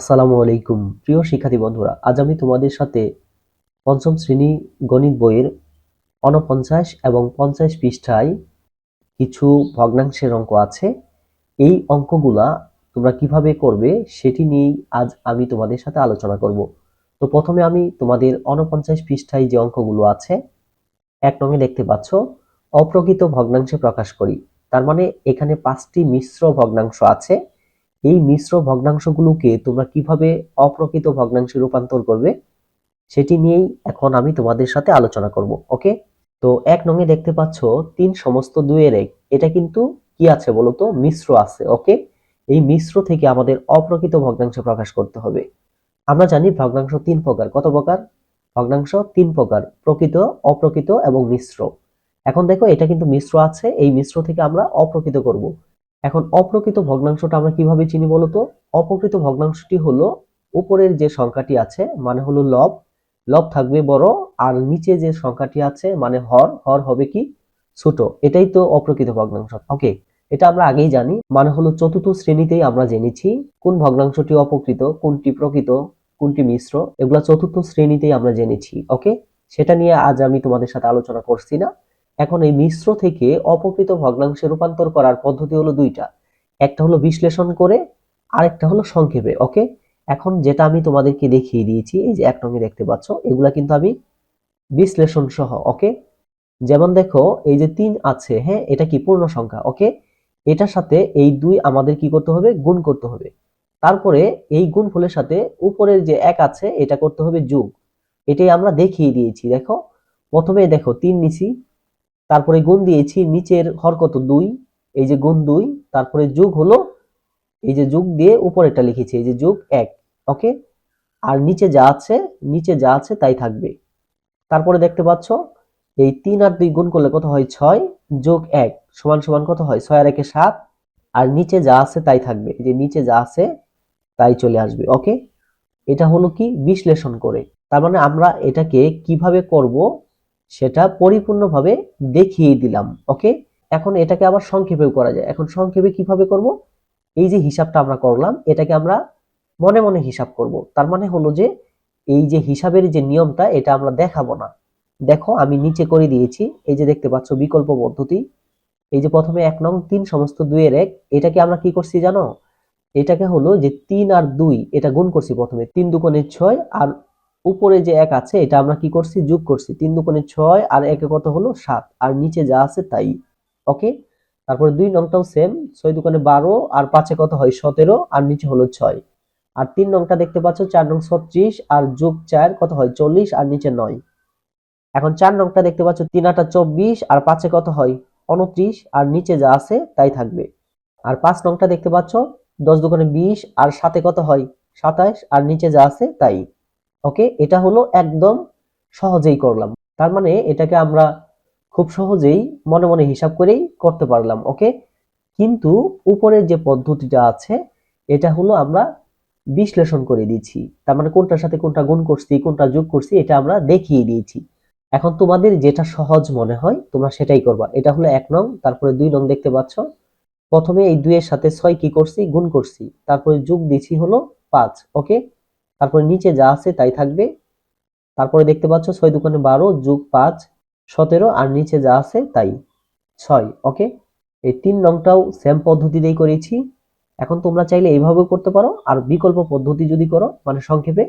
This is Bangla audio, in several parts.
আসসালামু আলাইকুম। প্রিয় শিক্ষার্থী বন্ধুরা, আজ আমি তোমাদের সাথে পঞ্চম শ্রেণি গণিত বইয়ের অনপঞ্চাশ এবং পঞ্চাশ পৃষ্ঠায় কিছু ভগ্নাংশের অঙ্ক আছে। এই অঙ্কগুলা তোমরা কীভাবে করবে সেটি নিয়েই আজ আমি তোমাদের সাথে আলোচনা করব। তো প্রথমে আমি তোমাদের অনপঞ্চাশ পৃষ্ঠায় যে অঙ্কগুলো আছে, এক নঙে দেখতে পাচ্ছ, অপ্রকৃত ভগ্নাংশে প্রকাশ করি। তার মানে এখানে পাঁচটি মিশ্র ভগ্নাংশ আছে। এই মিশ্র ভগ্নাংশগুলোকে তোমরা কীভাবে অপ্রকৃত ভগ্নাংশে রূপান্তর করবে, সেটি নিয়েই এখন আমি তোমাদের সাথে আলোচনা করব, ওকে? তো এক নঙে দেখতে পাচ্ছ তিন সমস্ত দুইয়ের এক। এটা কিন্তু কি আছে বলতো মিশ্র আছে, ওকে? এই মিশ্র থেকে আমাদের অপ্রকৃত ভগ্নাংশ প্রকাশ করতে হবে। আমরা জানি ভগ্নাংশ তিন প্রকার। কত প্রকার? ভগ্নাংশ তিন প্রকার, প্রকৃত, অপ্রকৃত এবং মিশ্র। এখন দেখো এটা কিন্তু মিশ্র আছে, এই মিশ্র থেকে আমরা অপ্রকৃত করব। এখন অপ্রকৃত ভগ্নাংশটা আমরা কীভাবে চিনি বলতো? অপ্রকৃত ভগ্নাংশটি হলো উপরের যে সংখ্যাটি আছে মানে হলো লব। লব থাকবে বড়, আর নিচে যে সংখ্যাটি আছে মানে হর। হর হবে কি? ছোট। এটাই তো অপ্রকৃত ভগ্নাংশ। ওকে, এটা আমরা আগেই জানি। মানে হলো চতুর্থ শ্রেণীতেই আমরা জেনেছি কোন ভগ্নাংশটি অপ্রকৃত, কোনটি প্রকৃত, কোনটি মিশ্র। এগুলা চতুর্থ শ্রেণীতেই আমরা জেনেছি। ওকে, সেটা নিয়ে আজ আমি তোমাদের সাথে আলোচনা করছি না। এখন এই মিশ্র থেকে অপকৃত ভগ্নাংশে রূপান্তর করার পদ্ধতি হলো দুইটা। একটা হলো বিশ্লেষণ করে, আরেকটা হলো সংক্ষেপে, ওকে? এখন যেটা আমি তোমাদেরকে দেখিয়ে দিয়েছি, এই যে এক নঙ্গে দেখতে পাচ্ছ, এগুলা কিন্তু আমি বিশ্লেষণ সহ, ওকে? যেমন দেখো, এই যে তিন আছে হ্যাঁ এটা কি পূর্ণ সংখ্যা, ওকে? এটার সাথে এই দুই আমাদের কি করতে হবে? গুণ করতে হবে। তারপরে এই গুণ ফলের সাথে উপরের যে এক আছে, এটা করতে হবে যোগ। এটাই আমরা দেখিয়ে দিয়েছি, দেখো? প্রথমে দেখো, তিন নিছি তারপরে গুণ দিয়েছি নিচের হর কত দুই, এই যে গুণ দুই, তারপরে যোগ হলো, এই যে যোগ দিয়ে উপরেরটা লিখেছি, এই যে যোগ এক, ওকে? আর নিচে যা আছে, নিচে যা আছে তাই থাকবে। তারপরে দেখতে পাচ্ছ, এই তিন আর দুই গুণ করলে কত হয়? ছয়, যোগ এক সমান সমান কত হয়? ছয় আর একে সাত, আর নিচে যা আছে তাই থাকবে। যে নিচে যা আছে তাই চলে আসবে, ওকে? এটা হলো কি? বিশ্লেষণ করে। তার মানে আমরা এটাকে কীভাবে করব? সেটা পরিপূর্ণভাবে দেখিয়ে দিলাম ওকে এখন এটাকে আবার সংক্ষেপেও করা যায়। এখন সংক্ষেপে কীভাবে করব? এই যে হিসাবটা আমরা করলাম, এটাকে আমরা মনে মনে হিসাব করব। তার মানে হলো যে, এই যে হিসাবের যে নিয়মটা, এটা আমরা দেখাবো না। দেখো, আমি নিচে করে দিয়েছি, এই যে দেখতে পাচ্ছ বিকল্প পদ্ধতি। এই যে প্রথমে এক নং, তিন সমস্ত দুইয়ের এক। এটাকে আমরা কি করছি জানো? এটাকে হলো যে তিন আর দুই, এটা গুণ করছি প্রথমে। তিন দুকোণে ছয় আর উপরে যে এক আছে, এটা আমরা কি করছি? যোগ করছি। তিন দুকোণে ছয় আর একে কত হলো? সাত। আর নিচে যা আছে তাই। ওকে? তারপরে দুই নংটাও সেম ছয় দুকোণে বারো আর পাঁচে কত হয়? সতেরো। আর নিচে হলো ছয়। আর তিন নংটা দেখতে পাচ্ছ, চার নং ছত্রিশ। আর যোগ চার কত হয়? চল্লিশ। আর নিচে নয়। এখন চার নংটা দেখতে পাচ্ছ, তিন আটা চব্বিশ। আর পাঁচে কত হয়? উনত্রিশ আর নিচে যা আছে তাই থাকবে। আর পাঁচ নংটা দেখতে পাচ্ছ, দশ দোকানে বিশ। আর সাথে কত হয়? সাতাশ। আর নিচে যা আছে তাই। ওকে এটা হলো একদম সহজেই করলাম। তার মানে এটাকে আমরা খুব সহজেই মনে মনে হিসাব করেই করতে পারলাম ওকে কিন্তু উপরের যে পদ্ধতিটা আছে, এটা হলো আমরা বিশ্লেষণ করে দিয়েছি তার মানে কোনটার সাথে কোনটা গুণ করছি, কোনটা যোগ করছি, এটা আমরা দেখিয়ে দিয়েছি। এখন তোমাদের যেটা সহজ মনে হয়, তোমরা সেটাই করবা। এটা হলো এক নং, তারপরে দুই নং দেখতে পাচ্ছ। প্রথমে এই দুইয়ের সাথে ছয় কি করছি, গুণ করছি। তারপরে যোগ দিছি হলো পাঁচ ওকে তারপরে নিচে যা আছে তাই থাকবে। তারপরে দেখতে পাচ্ছ ছয় দোকানে বারো যোগ পাঁচ সতেরো, আর নিচে যা আছে তাই। ছয়, ওকে? এই তিন নংটাও সেম পদ্ধতি দিয়ে করেছি। এখন তোমরা চাইলে এইভাবেও করতে পারো, আর বিকল্প পদ্ধতি যদি করো মানে সংক্ষেপে,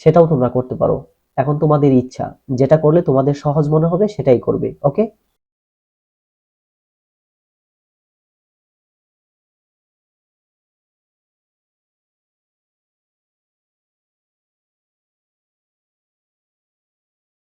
সেটাও তোমরা করতে পারো। এখন তোমাদের ইচ্ছা, যেটা করলে তোমাদের সহজ মনে হবে সেটাই করবে, ওকে?